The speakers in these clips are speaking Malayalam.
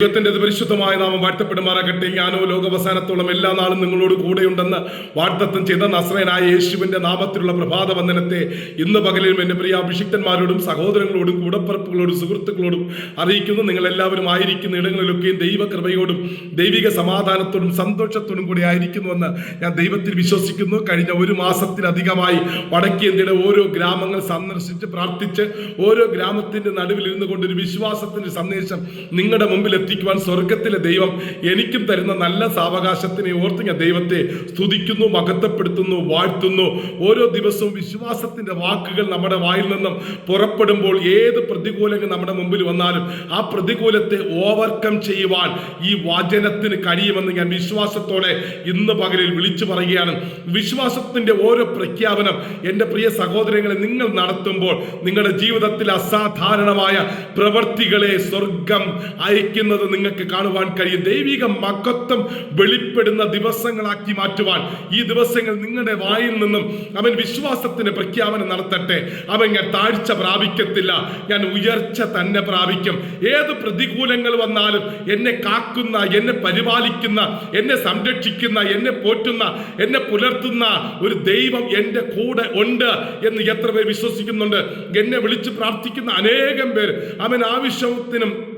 ദൈവത്തിന്റെ പരിശുദ്ധമായ നാമം വാഴ്ത്തപ്പെടുമാറാകട്ടെ. ഞാനോ ലോകവസാനത്തോളം എല്ലാ നാളും നിങ്ങളോട് കൂടെയുണ്ടെന്ന് വാഗ്ദത്തം ചെയ്ത നസ്രയനായ യേശുവിന്റെ നാമത്തിലുള്ള പ്രഭാത വന്ദനത്തെ ഇന്ന് പകലിലും എന്റെ പ്രിയ അഭിഷിക്തന്മാരോടും സഹോദരങ്ങളോടും കൂടപ്പറപ്പുകളോടും സുഹൃത്തുക്കളോടും അറിയിക്കുന്നു. നിങ്ങൾ എല്ലാവരും ആയിരിക്കുന്ന ഇടങ്ങളിലൊക്കെയും ദൈവകൃപയോടും ദൈവിക സമാധാനത്തോടും സന്തോഷത്തോടും കൂടി ആയിരിക്കുന്നുവെന്ന് ഞാൻ ദൈവത്തിൽ വിശ്വസിക്കുന്നു. കഴിഞ്ഞ ഒരു മാസത്തിലധികമായി വടക്കേന്ത്യയുടെ ഓരോ ഗ്രാമങ്ങൾ സന്ദർശിച്ച് പ്രാർത്ഥിച്ച് ഓരോ ഗ്രാമത്തിന്റെ നടുവിൽ ഇരുന്നു കൊണ്ട് ഒരു വിശ്വാസത്തിന്റെ സന്ദേശം നിങ്ങളുടെ മുമ്പിൽ എത്തിക്കുവാൻ സ്വർഗത്തിലെ ദൈവം എനിക്കും തരുന്ന നല്ല സാവകാശത്തിനെ ഓർത്ത് ഞാൻ ദൈവത്തെ സ്തുതിക്കുന്നു മഹത്വപ്പെടുത്തുന്നു വാഴ്ത്തുന്നു. ഓരോ ദിവസവും വിശ്വാസത്തിന്റെ വാക്കുകൾ നമ്മുടെ വായിൽ നിന്നും പുറപ്പെടുമ്പോൾ ഏത് പ്രതികൂലങ്ങൾ നമ്മുടെ മുമ്പിൽ വന്നാലും ആ പ്രതികൂലത്തെ ഓവർകം ചെയ്യുവാൻ ഈ വാചനത്തിന് കഴിയുമെന്ന് ഞാൻ വിശ്വാസത്തോടെ ഇന്ന് പകലിൽ വിളിച്ചു പറയുകയാണ്. വിശ്വാസത്തിന്റെ ഓരോ പ്രഖ്യാപനം എന്റെ പ്രിയ സഹോദരങ്ങളെ നിങ്ങൾ നടത്തുമ്പോൾ നിങ്ങളുടെ ജീവിതത്തിൽ അസാധാരണമായ പ്രവൃത്തികളെ സ്വർഗം അയക്കുന്നത് നിങ്ങൾക്ക് കാണുവാൻ കഴിയും. ദൈവിക മക്കത്വം വെളിപ്പെടുന്ന ദിവസങ്ങളാക്കി മാറ്റുവാൻ ഈ ദിവസങ്ങൾ നിങ്ങളുടെ വായിൽ നിന്നും അവൻ വിശ്വാസത്തിന് പ്രഖ്യാപനം നടത്തട്ടെ. അവൻ ഞാൻ താഴ്ച പ്രാപിക്കത്തില്ല. ഞാൻ ഉയർച്ച തന്നെ പ്രാപിക്കും. ഏത് പ്രതികൂലങ്ങൾ വന്നാലും എന്നെ കാക്കുന്ന എന്നെ പരിപാലിക്കുന്ന എന്നെ സംരക്ഷിക്കുന്ന എന്നെ പോറ്റുന്ന എന്നെ പുലർത്തുന്ന ഒരു ദൈവം എന്റെ കൂടെ ഉണ്ട് എന്ന് എത്ര പേർ വിശ്വസിക്കുന്നുണ്ട്. എന്നെ വിളിച്ച് പ്രാർത്ഥിക്കുന്ന അനേകം പേർ അവൻ ആവശ്യത്തിനും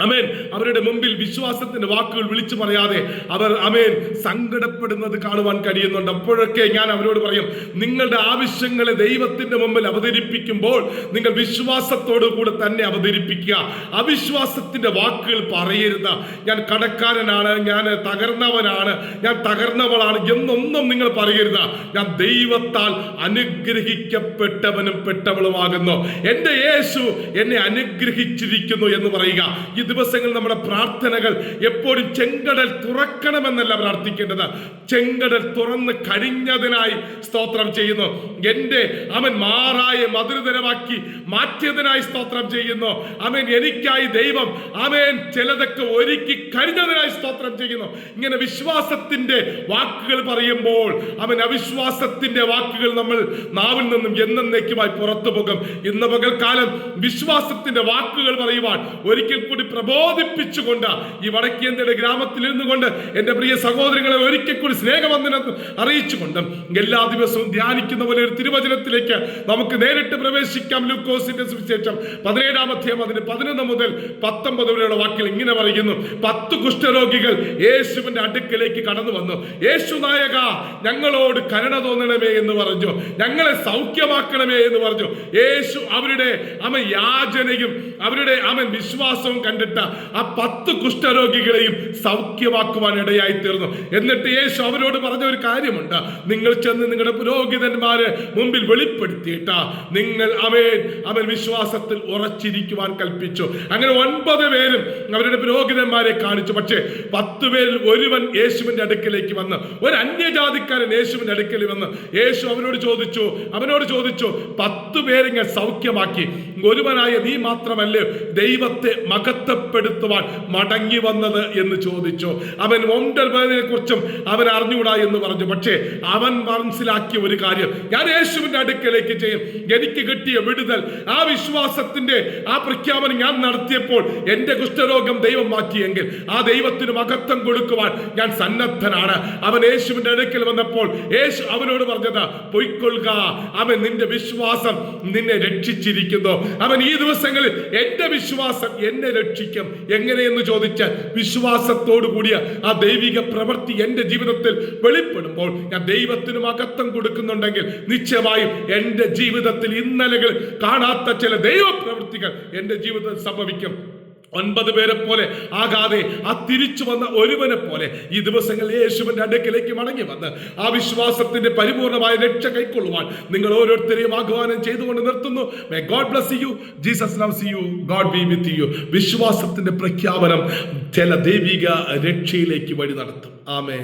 അമേൻ അവരുടെ മുമ്പിൽ വിശ്വാസത്തിന്റെ വാക്കുകൾ വിളിച്ചു പറയാതെ അവർ അമേൻ സങ്കടപ്പെടുന്നത് കാണുവാൻ കഴിയുന്നുണ്ട്. അപ്പോഴൊക്കെ ഞാൻ അവരോട് പറയും നിങ്ങളുടെ ആവശ്യങ്ങളെ ദൈവത്തിന്റെ മുമ്പിൽ അവതരിപ്പിക്കുമ്പോൾ നിങ്ങൾ വിശ്വാസത്തോടു കൂടെ തന്നെ അവതരിപ്പിക്കുക. അവിശ്വാസത്തിന്റെ വാക്കുകൾ പറയരുത്. ഞാൻ കടക്കാരനാണ് ഞാൻ തകർന്നവനാണ് ഞാൻ തകർന്നവളാണ് എന്നൊന്നും നിങ്ങൾ പറയരുത്. ഞാൻ ദൈവത്താൽ അനുഗ്രഹിക്കപ്പെട്ടവനും പെട്ടവളുമാകുന്നു. എന്റെ യേശു എന്നെ അനുഗ്രഹിച്ചിരിക്കുന്നു എന്ന് പറയുക. ദിവസങ്ങൾ നമ്മുടെ പ്രാർത്ഥനകൾ എപ്പോഴും ചെങ്കടൽ തുറക്കണമെന്നല്ല പ്രാർത്ഥിക്കേണ്ടത്. ചെങ്കടൽ തുറന്ന് കഴിഞ്ഞതിനായി സ്തോത്രം ചെയ്യുന്നു. എന്റെ അവൻ മാറായ മധുരതരമാക്കി മാറ്റിയതിനായി സ്തോത്രം ചെയ്യുന്നു. അവൻ എനിക്കായി ദൈവം അവൻ ചിലതൊക്കെ ഒരുക്കി കഴിഞ്ഞതിനായി സ്തോത്രം ചെയ്യുന്നു. ഇങ്ങനെ വിശ്വാസത്തിന്റെ വാക്കുകൾ പറയുമ്പോൾ അവൻ അവിശ്വാസത്തിന്റെ വാക്കുകൾ നമ്മൾ നാവിൽ നിന്നും എന്നേക്കുമായി പുറത്തു പോകും ഇന്ന് പകൽക്കാലം വിശ്വാസത്തിന്റെ വാക്കുകൾ പറയുവാൻ ഒരിക്കൽ കൂടി പ്രബോധിപ്പിച്ചുകൊണ്ട് ഈ വടക്കേന്ത്യയുടെ ഗ്രാമത്തിൽ നിന്നുകൊണ്ട് കൊണ്ട് എന്റെ പ്രിയ സഹോദരങ്ങളെ ഒരിക്കൽ കൂടി സ്നേഹവന്ദനം അറിയിച്ചുകൊണ്ട് എല്ലാ ദിവസവും ധ്യാനിക്കുന്ന പോലെ ഒരു തിരുവചനത്തിലേക്ക് നമുക്ക് നേരിട്ട് പ്രവേശിക്കാം. ലൂക്കോസിന്റെ സുവിശേഷം പതിനേഴാം അധ്യായം അതിന് പതിനൊന്ന് മുതൽ പത്തൊമ്പത് വരെയുള്ള വാക്കിൽ ഇങ്ങനെ പറയുന്നു. പത്ത് കുഷ്ഠരോഗികൾ യേശുവിന്റെ അടുക്കലേക്ക് കടന്നു വന്നു. യേശു നായക ഞങ്ങളോട് കരുണ തോന്നണമേ എന്ന് പറഞ്ഞു. ഞങ്ങളെ സൗഖ്യമാക്കണമേ എന്ന് പറഞ്ഞു. യേശു അവരുടെ അവൻ യാചനയും അവരുടെ അവൻ വിശ്വാസവും കണ്ടിട്ട് ആ പത്ത് കുഷ്ഠരോഗികളെയും സൗഖ്യമാക്കുവാൻ ഇടയായി തീർന്നു എന്നിട്ട് യേശു അവരോട് പറഞ്ഞ ഒരു കാര്യമുണ്ട്. നിങ്ങൾ ചെന്ന് നിങ്ങളുടെ പുരോഹിതന്മാരെ മുമ്പിൽ വെളിപ്പെടുത്തിയിട്ട നിങ്ങൾ അവൻ അവൻ വിശ്വാസത്തിൽ ഉറച്ചിരിക്കുവാൻ കൽപ്പിച്ചു. അങ്ങനെ ഒൻപത് പേരും അവരുടെ പുരോഹിതന്മാരെ കാണിച്ചു. പക്ഷേ പത്ത് പേരിൽ ഒരുവൻ യേശുവിന്റെ അടുക്കിലേക്ക് വന്ന് ഒരു അന്യജാതിക്കാരൻ യേശുവിന്റെ അടുക്കൽ വന്ന് യേശു അവനോട് ചോദിച്ചു അവനോട് ചോദിച്ചു പത്ത് പേരിങ്ങനെ സൗഖ്യമാക്കി. ഒരുവനായ നീ മാത്രമല്ലേ ദൈവത്തെ മകത്തപ്പെടുത്തുവാൻ മടങ്ങി വന്നത് എന്ന് ചോദിച്ചു. അവൻ ഒമ്പതിനെ കുറിച്ചും അവൻ അറിഞ്ഞുകൂടാ എന്ന് പറഞ്ഞു. പക്ഷേ അവൻ മനസ്സിലാക്കിയ ഒരു കാര്യം ഞാൻ യേശുവിന്റെ അടുക്കലേക്ക് ചെയ്യും. എനിക്ക് കിട്ടിയ വിടുതൽ ആ വിശ്വാസത്തിന്റെ ആ പ്രഖ്യാപനം ഞാൻ നടത്തിയപ്പോൾ എന്റെ കുഷ്ഠരോഗം ദൈവം മാറ്റിയെങ്കിൽ ആ ദൈവത്തിന് മകത്വം കൊടുക്കുവാൻ ഞാൻ സന്നദ്ധനാണ്. അവൻ യേശുവിന്റെ അടുക്കൽ വന്നപ്പോൾ യേശു അവനോട് പറഞ്ഞത് പൊയ്ക്കൊള്ളുക. അവൻ നിന്റെ വിശ്വാസം നിന്നെ രക്ഷിച്ചിരിക്കുന്നു. അവൻ ഈ ദിവസങ്ങളിൽ എന്റെ വിശ്വാസം എന്നെ രക്ഷിക്കും. എങ്ങനെയെന്ന് ചോദിച്ചാൽ വിശ്വാസത്തോടു കൂടിയ ആ ദൈവിക പ്രവൃത്തി എന്റെ ജീവിതത്തിൽ വെളിപ്പെടുമ്പോൾ ഞാൻ ദൈവത്തിനും അകത്തം കൊടുക്കുന്നുണ്ടെങ്കിൽ നിശ്ചയമായും എന്റെ ജീവിതത്തിൽ ഇന്നലകൾ കാണാത്ത ചില ദൈവപ്രവൃത്തികൾ എന്റെ ജീവിതത്തിൽ സംഭവിക്കും. ഒൻപത് പേരെ പോലെ ആകാതെ ആ തിരിച്ചു വന്ന ഒരുവനെ പോലെ ഈ ദിവസങ്ങൾ യേശുവിന്റെ അടുക്കിലേക്ക് മടങ്ങി വന്ന് ആ വിശ്വാസത്തിന്റെ പരിപൂർണമായ രക്ഷ കൈക്കൊള്ളുവാൻ നിങ്ങൾ ഓരോരുത്തരെയും ആഹ്വാനം ചെയ്തുകൊണ്ട് നിർത്തുന്നു. May God bless you Jesus loves you God be with you വിശ്വാസത്തിന്റെ പ്രഖ്യാപനം ചില ദൈവിക രക്ഷയിലേക്ക് വഴി നടത്തും. ആമേ